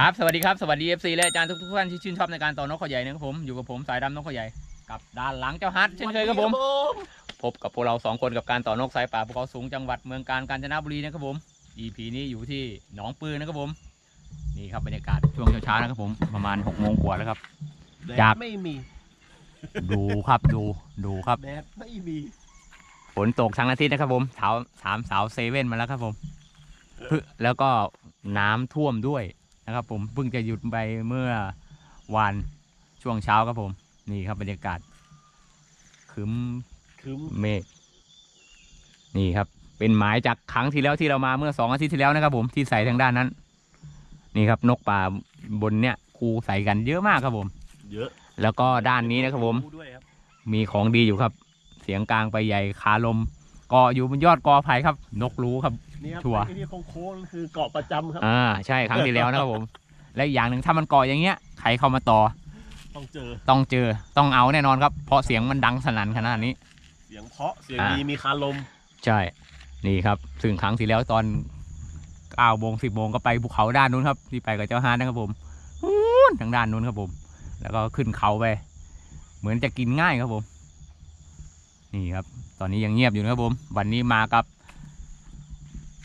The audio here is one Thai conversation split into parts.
ครับ สวัสดีครับ สวัสดี FC และอาจารย์ทุกทุกๆท่านที่ชื่นชอบในการต่อนกเขาใหญ่นะครับผม อยู่กับผมสายดำนกเขาใหญ่ กับด้านหลังเจ้าฮัทเช่นเคยครับผม พบกับพวกเราสองคนกับการต่อนกสายป่าภูเขาสูงจังหวัดเมืองการกาญจนบุรีนะครับผม EP นี้อยู่ที่หนองปืนนะครับผม นี่ครับบรรยากาศช่วงเช้าๆนะครับผม ประมาณ6กโมงกว่าแล้วครับ แดจากดไม่มีดูครับดูดูครับ แดดไม่มี ฝนตกทั้งอาทิตย์นะครับผมถามถามสาวเซเว่นมาแล้วครับผมเพิ่งแล้วก็น้ำท่วมด้วย นะครับผมเพิ่งจะหยุดไปเมื่อวานช่วงเช้าครับผม นี่ครับบรรยากาศครึ้มคืมเมฆนี่ครับ เป็นหมายจากครั้งที่แล้วที่เรามาเมื่อสองอาทิตย์ที่แล้วนะครับผมที่ใส่ทางด้านนั้น นี่ครับนกป่าบนเนี่ยคูใส่กันเยอะมากครับผม เยอะ แล้วก็ด้านนี้นะครับผมด้วยครับมีของดีอยู่ครับ เสียงกลางไปใหญ่ขาลม เกาะอยู่บนยอดกอไผ่ครับ นกรู้ครับ นี่ครับชัวร์ ไอ้ที่โค้งๆคือเกาะประจำครับ อ่าใช่ครั้งที่แล้วนะครับผม และอีกอย่างหนึ่งถ้ามันเกาะอย่างเงี้ยใครเข้ามาต่อต้องเจอต้องเจอต้องเอาแน่นอนครับ เพราะเสียงมันดังสนั่นขนาดนี้ เสียงเพราะเสียงอ่า ดีมีคาลมใช่ นี่ครับซึ่งครั้งที่แล้วตอนเก้าโมงสิบโมงก็ไปภูเขาด้านนู้นครับ ที่ไปกับเจ้าฮานนะครับผมนู้นทางด้านนู้นครับผม แล้วก็ขึ้นเขาไป เหมือนจะกินง่ายครับผม นี่ครับ ตอนนี้ยังเงียบอยู่นะครับผม วันนี้มากับ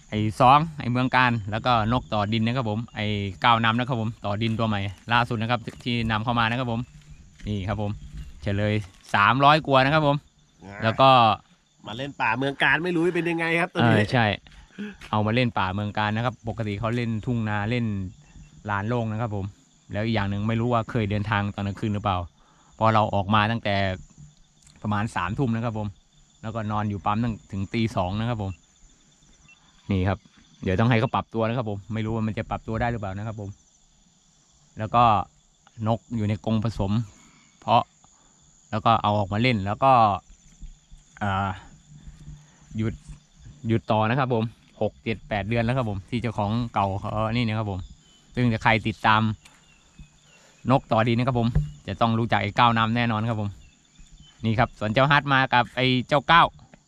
ไอ้สองไอ้เมืองการ แล้วก็นกต่อดินนะครับผม ไอ้ก้าวนำนะครับผม ต่อดินตัวใหม่ ล่าสุดนะครับที่นำเข้ามานะครับผม นี่ครับผม เฉลยสามร้อยกว่านะครับผม แล้วก็มาเล่นป่าเมืองการไม่รู้เป็นยังไงครับตอนเออนี้ใช่ เอามาเล่นป่าเมืองการนะครับ ปกติเขาเล่นทุ่งนาเล่นลานโล่งนะครับผม แล้วอีกอย่างหนึ่งไม่รู้ว่าเคยเดินทางตอนกลางคืนหรือเปล่าเพอเราออกมาตั้งแต่ประมาณสามทุ่มนะครับผม แล้วก็นอนอยู่ปั๊มตั้งถึงตีสองนะครับผม นี่ครับ เดี๋ยวต้องให้เขาปรับตัวนะครับ ผมไม่รู้ว่ามันจะปรับตัวได้หรือเปล่านะครับ ผม แล้วก็นกอยู่ในกรงผสม เพาะแล้วก็เอาออกมาเล่นแล้วก็อ่าหยุดหยุดต่อนะครับ ผมหกเจ็ดแปดเดือนแล้วครับ ผมที่เจ้าของเก่าเขานี่นะครับ ผม ซึ่งจะใครติดตามนกต่อดีนะครับผม จะต้องรู้จักไอ้ก้าวนำแน่นอนครับผม นี่ครับส่วนเจ้าฮัทมากับไอ้เจ้าก้าว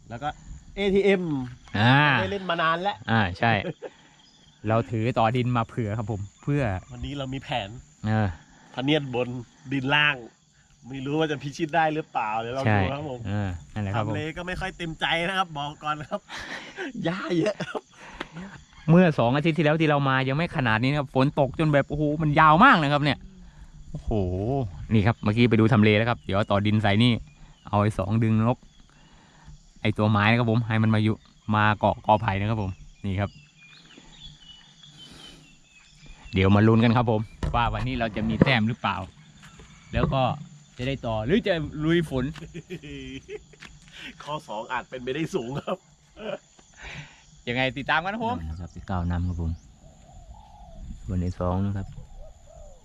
แล้วก็ ATM อ่าไม่ได้เล่นมานานแล้วอ่าใช่ เราถือต่อดินมาเผื่อครับผม เพื่อวันนี้เรามีแผนเออพะเนียดบนดินล่าง ไม่รู้ว่าจะพิชิตได้หรือเปล่าเดี๋ยวเราใช่ดูครับผมเออนั่นแหละครับผมทำเลก็ไม่ค่อยเต็มใจนะครับ บอกก่อนนะครับ หญ้าเยอะเมื่อสองอาทิตย์ที่แล้วที่เรามายังไม่ขนาดนี้นะครับฝนตกจนแบบโอ้โหมันยาวมากนะครับเนี่ย โอ้โห นี่ครับเมื่อกี้ไปดูทำเลแล้วครับ เดี๋ยวต่อดินใส่นี่ เอาไอ้สองดึงนก ไอ้ตัวไม้นะครับผมให้มันมาอยู่มาเกาะกอไผ่นะครับผมนี่ครับ เดี๋ยวมาลุ้นกันครับผม ว่าวันนี้เราจะมีแต้มหรือเปล่า แล้วก็จะได้ต่อหรือจะลุยฝน ข้อสองอาจเป็นไปได้สูงครับยังไงติดตามกันนะผมนะครับที่เก้านำครับผมส่วนในสองนะครับ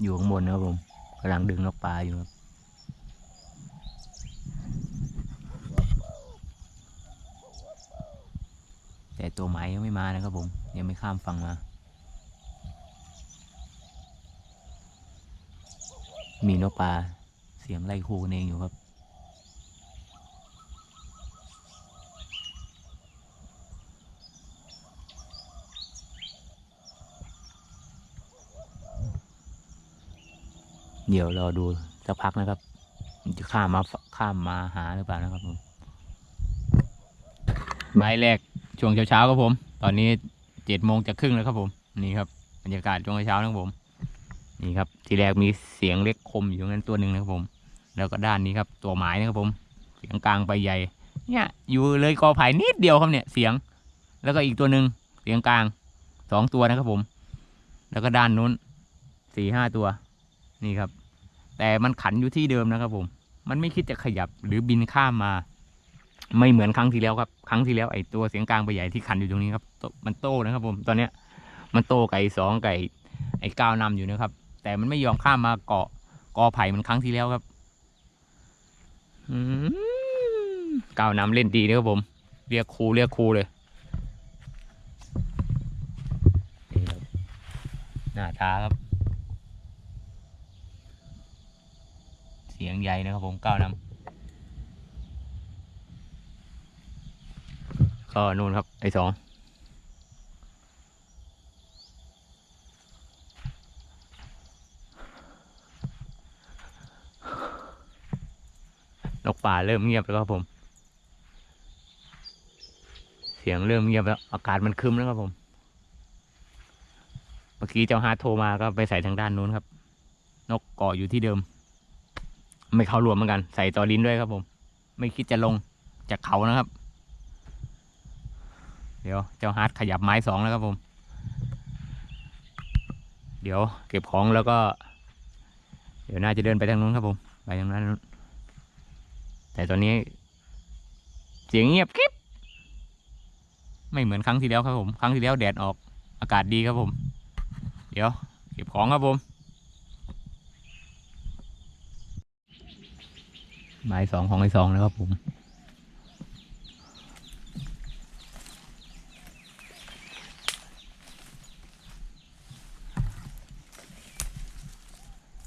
อยู่ข้างบนนะครับผมกำลังดึงนกปลาอยู่ครับ แต่ตัวไหมยังไม่มานะครับผมยังไม่ข้ามฝั่งมา มีนกปลาเสียงไล่คู่กันเองอยู่ครับ เดี๋ยวรอดูสักพักนะครับจะข้ามมาข้ามมาหาหรือเปล่านะครับผมไม้แรก ช่วงเช้าๆครับผม ตอนนี้เจ็ดโมงจะครึ่งแล้วครับผม นี่ครับบรรยากาศช่วงเช้านะครับผม นี่ครับ ทีแรกมีเสียงเล็กคมอยู่นั้นตัวหนึ่งนะครับผม แล้วก็ด้านนี้ครับ ตัวหมายนะครับผม เสียงกลางไปใหญ่ เนี่ย อยู่เลยกอไผ่นิดเดียวครับเนี่ย เสียง แล้วก็อีกตัวหนึ่งเสียงกลางสองตัวนะครับผม แล้วก็ด้านนู้นสี่ห้าตัว นี่ครับ แต่มันขันอยู่ที่เดิมนะครับผม มันไม่คิดจะขยับหรือบินข้ามมา ไม่เหมือนครั้งที่แล้วครับ ครั้งที่แล้วไอ้ตัวเสียงกลางไปใหญ่ที่ขันอยู่ตรงนี้ครับ มันโตนะครับ ผมตอนเนี้ย มันโตไก่สองไก่ไอ้ก้าวนำอยู่นะครับ แต่มันไม่ยอมข้ามมาเกาะกอไผ่เหมันครั้งที่แล้วครับก้าวนำเล่นดีนะครับผม เรียกครูเรียกครูเลยหน้าท้าครับ เสียงใหญ่นะครับผมก้าวนำ ก็นู่นครับไอสองนกป่าเริ่มเงียบแล้วครับผม เสียงเริ่มเงียบแล้ว อากาศมันคืมแล้วครับผม เมื่อกี้เจ้าฮาร์โทรมาก็ไปใส่ทางด้านนู้นครับ นกเกาะอยู่ที่เดิม ไม่เข้ารวมเหมือนกัน ใส่ต่อลิ้นด้วยครับผม ไม่คิดจะลงจากเขานะครับ เดี๋ยวเจ้าฮาร์ดขยับไม้สองแล้วครับผม เดี๋ยวเก็บของแล้วก็ เดี๋ยวน่าจะเดินไปทางนู้นครับผม ไปทางนั้น แต่ตอนนี้ เสียงเงียบกริบไม่เหมือนครั้งที่แล้วครับผม ครั้งที่แล้วแดดออกอากาศดีครับผม เดี๋ยว เก็บของครับผมหมายสองของไอ้สองแล้วครับผม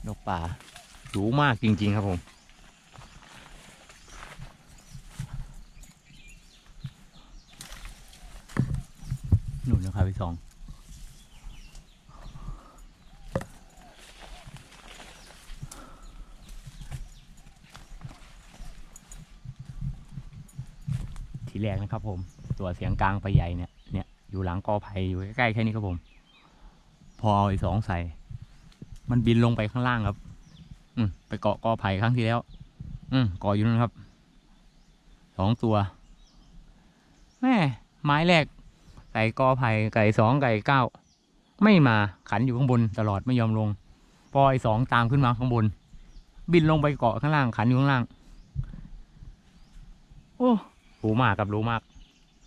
นกป่าสูงมากจริง ๆ ครับผมหนู่นนะครับพี่สองทีแรกนะครับผม ตัวเสียงกลางไปใหญ่เนี่ย เนี่ย อยู่หลังกอไผ่อยู่ใกล้ๆแค่นี้ครับผม พอเอาไอ้สองใส่ มันบินลงไปข้างล่างครับ อืมไปเกาะกอไผ่ครั้งที่แล้ว อืมเกาะอยู่นั่นครับ สองตัว แม่ไม้แรก ไก่กอไผ่ไก่สองไก่เก้า ไม่มาขันอยู่ข้างบนตลอดไม่ยอมลง พอไอ้สองตามขึ้นมาข้างบน บินลงไปเกาะข้างล่างขันอยู่ข้างล่าง โอ้รู้มากครับรู้มาก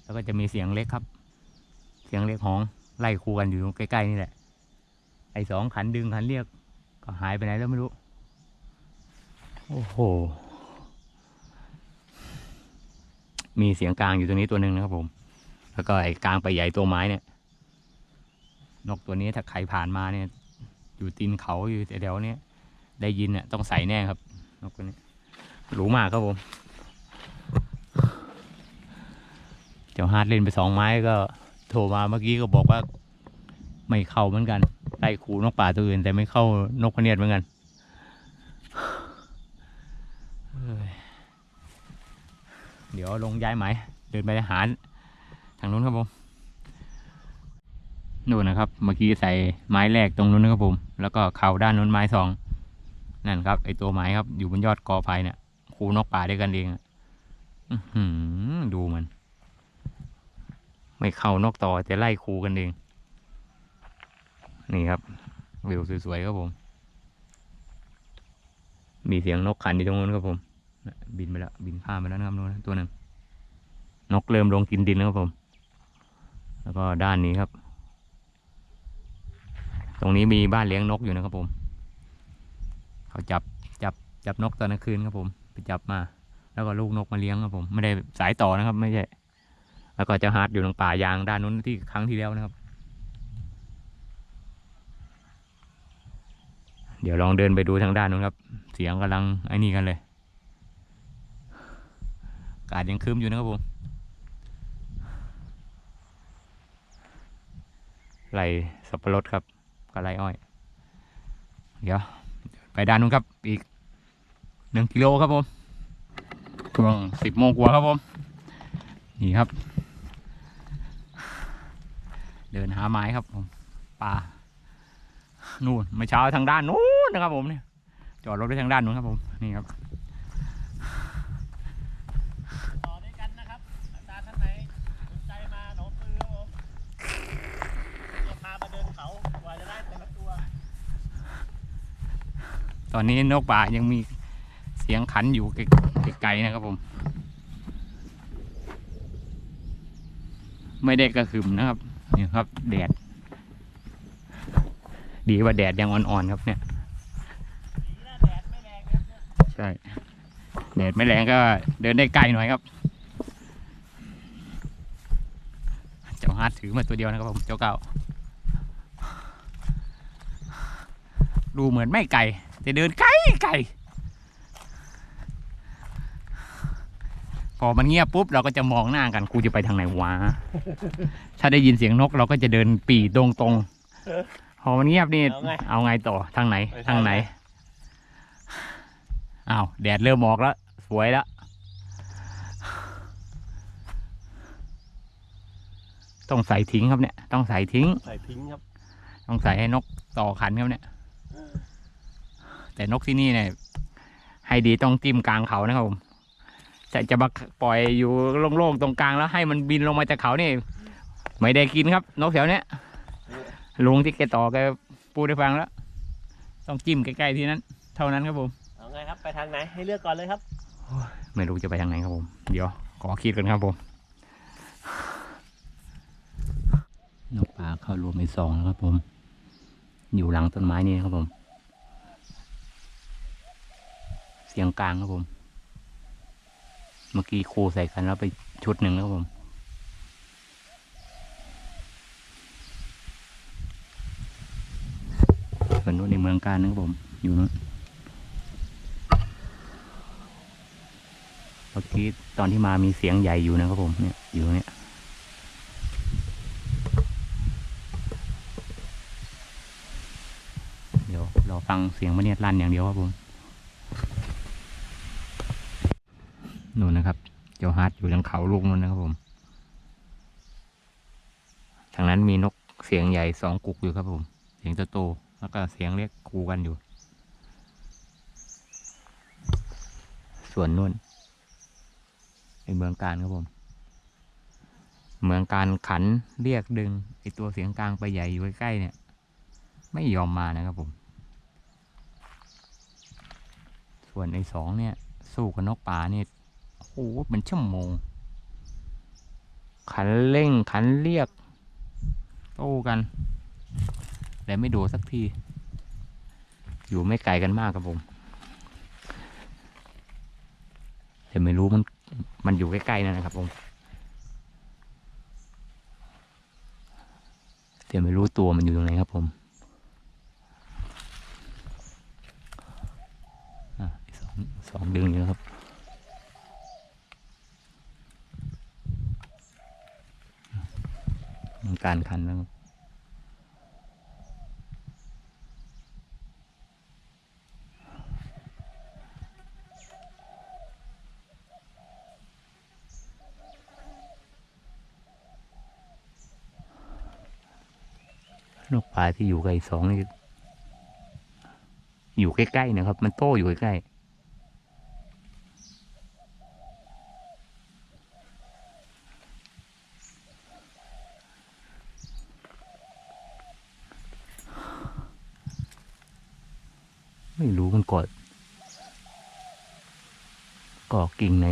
แล้วก็จะมีเสียงเล็กครับ เสียงเล็กหองไล่คู่กันอยู่ใกล้ๆนี่แหละ ไอ้สองขันดึงขันเรียก ก็หายไปไหนแล้วไม่รู้ โอ้โห มีเสียงกลางอยู่ตรงนี้ตัวหนึ่งนะครับผม แล้วก็ไอ้กลางไปใหญ่ตัวไม้เนี่ย นกตัวนี้ถ้าใครผ่านมาเนี่ย อยู่ตีนเขาอยู่แถวๆเนี้ยได้ยินเนี่ยต้องใส่แน่ครับ นกตัวนี้หรูมากครับผม เจ้าฮาร์ดเล่นไปสองไม้ก็ โทรมาเมื่อกี้ก็บอกว่า ไม่เข้าเหมือนกัน ไล่ขู่นกป่าตัวอื่น แต่ไม่เข้านกพเนียดเหมือนกันเดี๋ยวลงย้ายไหมเดินไปหาทางนู้นครับผมนู่นนะครับ เมื่อกี้ใส่ไม้แรกตรงนู้นนะครับผม แล้วก็เข่าด้านนู้นไม้สองนั่นครับไอตัวไม้ครับ อยู่บนยอดกอไผ่เนี่ยขู่นกป่าด้วยกันเองอะอื้อหือดูมัน ไม่เข้านกต่อแต่ไล่คูกันเอง นี่ครับ วิวสวยๆครับผม มีเสียงนกขันอยู่ตรงนู้นครับผม บินไปแล้ว บินข้ามไปแล้วนะครับนู้นตัวหนึ่งนกเริ่มลงกินดินแล้วครับผม แล้วก็ด้านนี้ครับ ตรงนี้มีบ้านเลี้ยงนกอยู่นะครับผม เขาจับจับจับนกตอนกลางคืนครับผม ไปจับมา แล้วก็ลูกนกมาเลี้ยงครับผม ไม่ได้สายต่อนะครับ ไม่ใช่ แล้วก็จะฮาร์ดอยู่ตรงป่ายางด้านนู้นที่ครั้งที่แล้วนะครับ เดี๋ยวลองเดินไปดูทางด้านนู้นครับ เสียงกำลังไอ้นี่กันเลยอากาศยังครึ้มอยู่นะครับผมไรสับปะรดครับกับไรอ้อย เดี๋ยว ไปด้านนู้นครับ อีกหนึ่งกิโลครับผมช่วงสิบโมงกว่าครับผม นี่ครับ เดินหาไม้ครับผมป่านู่นเมื่อเช้าทางด้านนู้น นะครับผมเนี่ยจอดรถไว้ทางด้านนู้นครับผมนี่ครับต่อด้วยกันนะครับอาจารย์ท่านไหนสนใจมาหนองปือครับผมจะพามาเดินเขากว่าจะได้แต่ละตัว ตอนนี้นกป่ายังมีเสียงขันอยู่ไกลๆนะครับผม ไม่ได้กระหึ่มนะครับนี่ครับแดด ดีว่าแดดยังอ่อนๆครับเนี่ย สีหน้าแดดไม่แรงครับเนี่ย ใช่แดดไม่แรงก็เดินได้ไกลหน่อยครับ เจ้าฮาร์ดถือมาตัวเดียวนะครับผมเจ้าเก่า ดูเหมือนไม่ไกลแต่เดินไกลไกลพอมันเงียบปุ๊บเราก็จะมองหน้ากันกูจะไปทางไหนวะถ้าได้ยินเสียงนกเราก็จะเดินปีตรงตรงๆพอมันเงียบนี่เอาไงเอาไงต่อทางไหนไปทาทางงไหไหนน อ้าวแดดเริ่มออกแล้ว สวยแล้ว ต้องใส่ทิ้งครับเนี่ย ต้องใส่ทิ้ง ใส่ทิ้งครับ ต้องใส่ให้นกต่อขันครับเนี่ย แต่นกที่นี่เนี่ยให้ดีต้องจิ้มกลางเขานะครับผมจะจะมาปล่อยอยู่โล่งๆตรงกลางแล้วให้มันบินลงมาจากเขานี่ ไม่ได้กินครับ นกแถวเนี้ยลุงที่แกต่อแกพูดให้ฟังแล้ว ต้องจิ้มใกล้ๆที่นั้น เท่านั้นครับผมเอา ไปทางไหนให้เลือกก่อนเลยครับ ไม่รู้จะไปทางไหนครับผม เดี๋ยวขอคิดกันครับผมนกป่าเข้ารวมไปสองแล้วครับผม อยู่หลังต้นไม้นี่ครับผม เสียงกลางครับผม เมื่อกี้ครูใส่กันแล้วไปชุดหนึ่งแล้วครับผมส่วนนู้นในเมืองการนะครับผม อยู่นู้น มื่อกี้ตอนที่มามีเสียงใหญ่อยู่นะครับผมเนี่ยอยู่เนี่ยเดี๋ยวเราฟังเสียงมะเนียดลั่นอย่างเดียวครับผมนู่นนะครับเจ้าฮาร์ดอยู่ทางเขาลูกนู่นนะครับผมทางนั้นมีนกเสียงใหญ่สองกุกอยู่ครับผม เสียงโตๆแล้วก็เสียงเรียกคูกันอยู่ ส่วนนู่น ในเมืองการครับผม เมืองการขันเรียกดึงไอตัวเสียงกลางไปใหญ่อยู่ใกล้ๆเนี่ย ไม่ยอมมานะครับผม ส่วนไอสองเนี่ย สู้กับนกป่าเนี่ยโอ้โหเป็นชั่วโมง ขันเร่งขันเรียกโต้กัน แต่ไม่โดดสักที อยู่ไม่ไกลกันมากครับผม แต่ไม่รู้มัน มันอยู่ใกล้ๆนั่นนะครับผมแต่ไม่รู้ตัวมันอยู่ตรงไหนครับผมอะสองสองดึงอยู่นะครับการคันแล้วครับ ที่อยู่กับไอ้สองนี่อยู่ใกล้ๆนะครับ มันโตอยู่ใกล้ๆไม่รู้มันกอดกอกิ่งไหน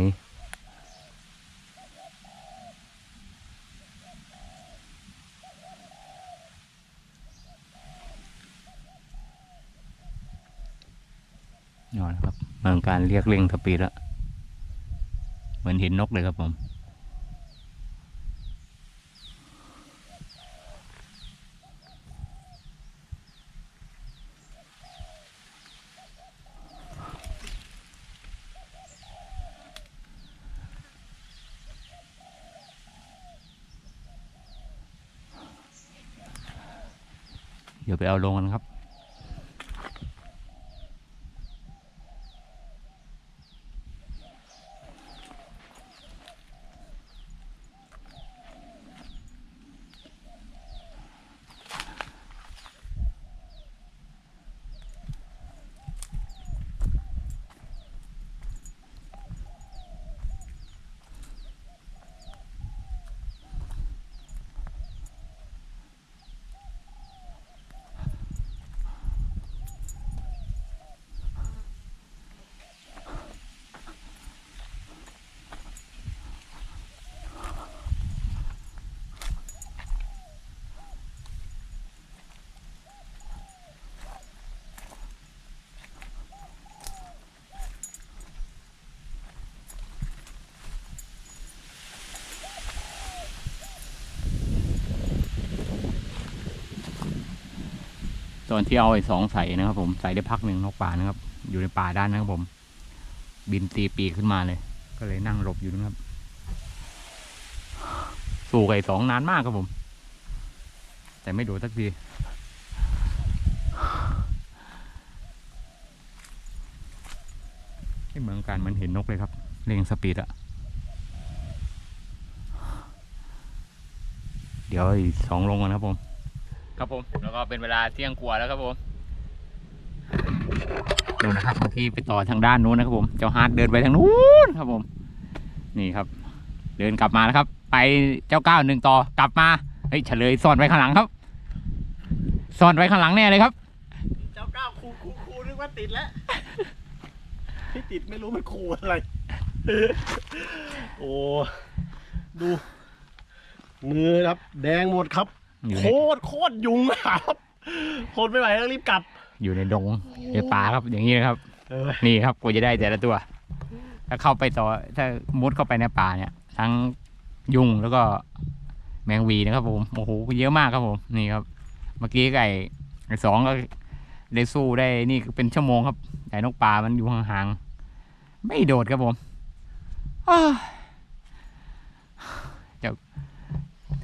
อนครับเมือง การเรียกเร่งสปีดแล้วเหมือนเห็นนกเลยครับผมเดี๋ยวไปเอาลงกันครับ อนที่เอาไอ้สองใส่นะครับผมใส่ได้พักหนึ่งนกป่านะครับ อยู่ในป่าด้านนะครับผม บินตีปีกขึ้นมาเลย ก็เลยนั่งหลบอยู่นะครับ สู้กับไอ้สองนานมากครับผม แต่ไม่โดนสักทีไม่เหมือนกันมันเห็นนกเลยครับเร่งสปีดอะเดี๋ยวอีกสองลงก่อนครับผม ครับผมแล้วก็เป็นเวลาเที่ยงกว่าแล้วครับผมดูนะครับเมื่อกี้ไปต่อทางด้านนู้นนะครับผมเจ้าฮาร์ดเดินไปทางนู้นครับผม นี่ครับ เดินกลับมาแล้วครับ ไปเจ้าก้าวหนึ่งต่อกลับมาเฮ้ยเฉลยซ่อนไว้ข้างหลังครับซ่อนไว้ข้างหลังแน่เลยครับ เจ้าก้าวคูคูคูนึกว่าติดแล้วที่ติดไม่รู้มันคูอะไรโอ้ดูมือครับ แดงหมดครับ อยู่โคในตรโคตรยุงอะครับทนไม่ไหวต้องรีบกลับอยู่ในดงในป่าครับอย่างนี้นะครับ เออนี่ครับกูจะได้แต่ละตัว ถ้าเข้าไปต่อถ้ามุดเข้าไปในป่าเนี่ย ทั้งยุงแล้วก็แมงวีนะครับผมโอ้โหเยอะมากครับผมนี่ครับ เมื่อกี้ไก่ไก่สองก็ได้สู้ได้นี่เป็นชั่วโมงครับแต่นกป่ามันอยู่ห่างๆไม่โดดครับผมอ้าวเจ้า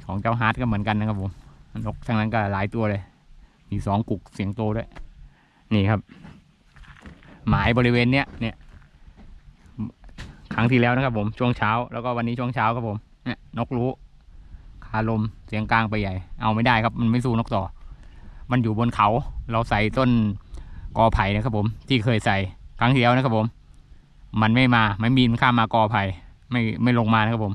ของเจ้าฮาร์ดก็เหมือนกันนะครับผม นกทั้งนั้นก็หลายตัวเลย มีสองกุกเสียงโตด้วย นี่ครับ หมายบริเวณเนี้ยเนี่ย ครั้งที่แล้วนะครับ ผมช่วงเช้า แล้วก็วันนี้ช่วงเช้าครับผมเนี่ยนกรู้คาลมเสียงกลางไปใหญ่ เอาไม่ได้ครับมันไม่สู้นกต่อ มันอยู่บนเขา เราใส่ต้นกอไผ่นะครับ ผมที่เคยใส่ครั้งที่แล้วนะครับผม มันไม่มาไม่บินข้ามมากอไผ่ไม่ไม่ลงมานะครับผม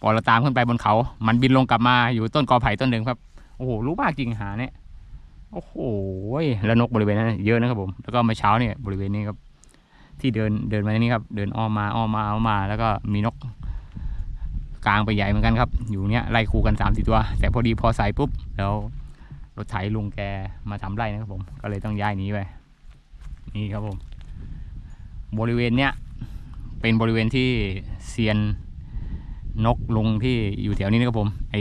พอเราตามขึ้นไปบนเขา มันบินลงกลับมาอยู่ต้นกอไผ่ต้นหนึ่งครับ โอ้โหรู้มากจริงหาเนี่ยโอ้โหแล้วนกบริเวณนั้นเยอะนะครับผมแล้วก็เมื่อเช้าเนี่ยบริเวณนี้ครับ ที่เดินเดินมาทางนี้ครับ เดินอ้อมมาอ้อมมาอ้อมมา แล้วก็มีนกกลางไปใหญ่เหมือนกันครับ อยู่เนี้ยไล่คู่กันสามสี่ตัว แต่พอดีพอใส่ปุ๊บ แล้วรถไถลุงแกมาทำไร่นะครับผม ก็เลยต้องย้ายนี้ไปนี่ครับผม บริเวณเนี้ยเป็นบริเวณที่เซียนนกลุงที่อยู่แถวนี้นะครับผมไอ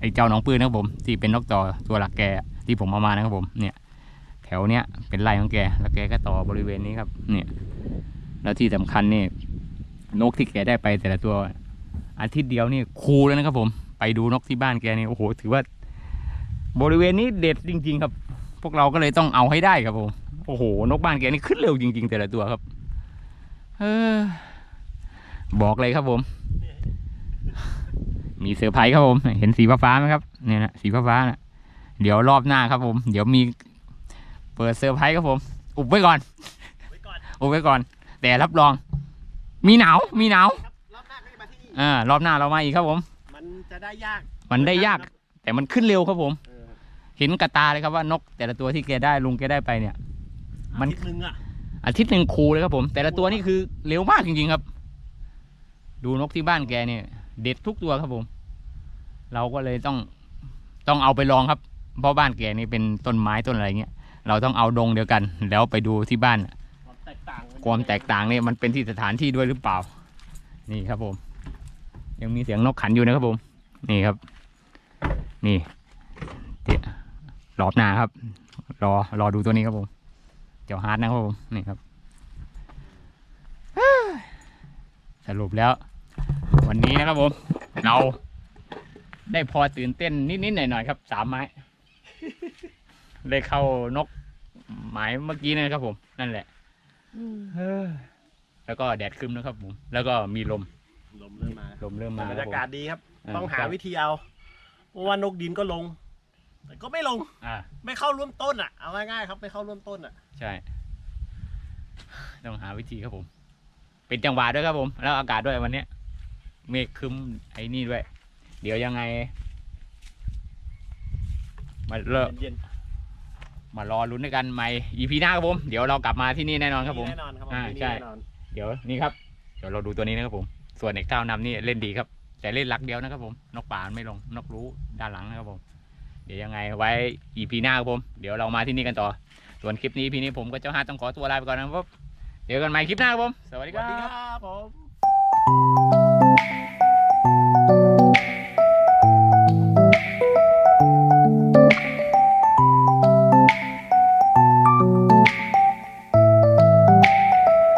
ไอ้เจ้าน้องปืนนะครับผมที่เป็นนกต่อตัวหลักแกที่ผมเอามานะครับผมเนี่ยแถวเนี้ยเป็นไร่ของแกแล้วแกก็ต่อบริเวณนี้ครับเนี่ยแล้วที่สำคัญนี่นกที่แกได้ไปแต่ละตัวอาทิตย์เดียวนี่คูแล้วนะครับผมไปดูนกที่บ้านแกนี่โอ้โหถือว่า บริเวณนี้เด็ดจริง ๆ ครับ พวกเราก็เลยต้องเอาให้ได้ครับผมโอ้โห นกบ้านแกนี่ขึ้นเร็วจริง ๆ แต่ละตัวครับ เออ บอกเลยครับผม มีเซอร์ไพรส์ครับผม เห็นสีฟ้าๆไหมครับเนี่ยนะสีฟ้าๆนะเดี๋ยวรอบหน้าครับผม เดี๋ยวมีเปิดเซอร์ไพรส์ครับผม อุบไว้ก่อนไว้ก่อนอุบไว้ก่อน แต่รับรอง มีหนาว มีหนาวครับรอบหน้าก็จะมาที่นี่อ่ารอบหน้าเรามาอีกครับผม มันจะได้ยาก มันได้ยาก แต่มันขึ้นเร็วครับผมเออเห็นกระตาเลยครับว่านก แต่ละตัวที่แกได้ลุงแกได้ไปเนี่ย มันอาทิตย์หนึงอะอาทิตย์หนึ่งคูเลยครับผม แต่ละตัวนี่คือเร็วมากจริงๆครับ ดูนกที่บ้านแกเนี่ย เด็ดทุกตัวครับผม เราก็เลยต้องต้องเอาไปลองครับ เพราะบ้านแกนี่เป็นต้นไม้ต้นอะไรเงี้ย เราต้องเอาดงเดียวกัน แล้วไปดูที่บ้านความแตกต่างนความแตกต่างเนี่ยมันเป็นที่สถานที่ด้วยหรือเปล่า นี่ครับผม ยังมีเสียงนกขันอยู่นะครับผม นี่ครับ นี่เดี๋ยวรอบหน้าครับ รอรอดูตัวนี้ครับผม เจ้าฮาร์ดนะครับผม นี่ครับ สรุปแล้ว วันนี้นะครับผม เราได้พอตื่นเต้นนิดๆหน่อยๆครับสามไม้ได้เข้านกหมายเมื่อกี้นะครับผม นั่นแหละแล้วก็แดดครึ้มนะครับผม แล้วก็มีลม ลมเริ่มมาลมเริ่มมาบรรแล้ยาวผมกาศดีครับอ่าต้องหาใช่วิธีเอาเพราะว่านกดินก็ลง แต่ก็ไม่ลงอ่าไม่เข้าร่วมต้นอะเอาง่ายๆครับไม่เข้าร่วมต้นอะ ใช่ ต้องหาวิธีครับผม เป็นจังหวะด้วยครับผม แล้วอากาศด้วยวันเนี้ย เมฆครึ้มไอ้นี่ด้วย เดี๋ยวยังไง มาเลิกเย็นมารอลุ้นด้วยกันใหม่ EP หน้าครับผม เดี๋ยวเรากลับมาที่นี่แน่นอนๆครับผม แน่นอนครับผมอ่าที่นี่ใช่ แน่นอนเดี๋ยวนี่ครับ เดี๋ยวเราดูตัวนี้นะครับผม ส่วนเอกเต้านำนี่เล่นดีครับ แต่เล่นรักเดียวนะครับผม นกป่ามันไม่ลง นกรู้ด้านหลังนะครับผม เดี๋ยวยังไงไว้ EP หน้าครับผม เดี๋ยวเรามาที่นี่กันต่อ ส่วนคลิปนี้ EP นี้ผมก็เจ้าฮาร์ดต้องขอตัวลาไปก่อนนะครับเดี๋ยวกันใหม่คลิปหน้าครับผม สวัสสดีควัสรัดีบครับผม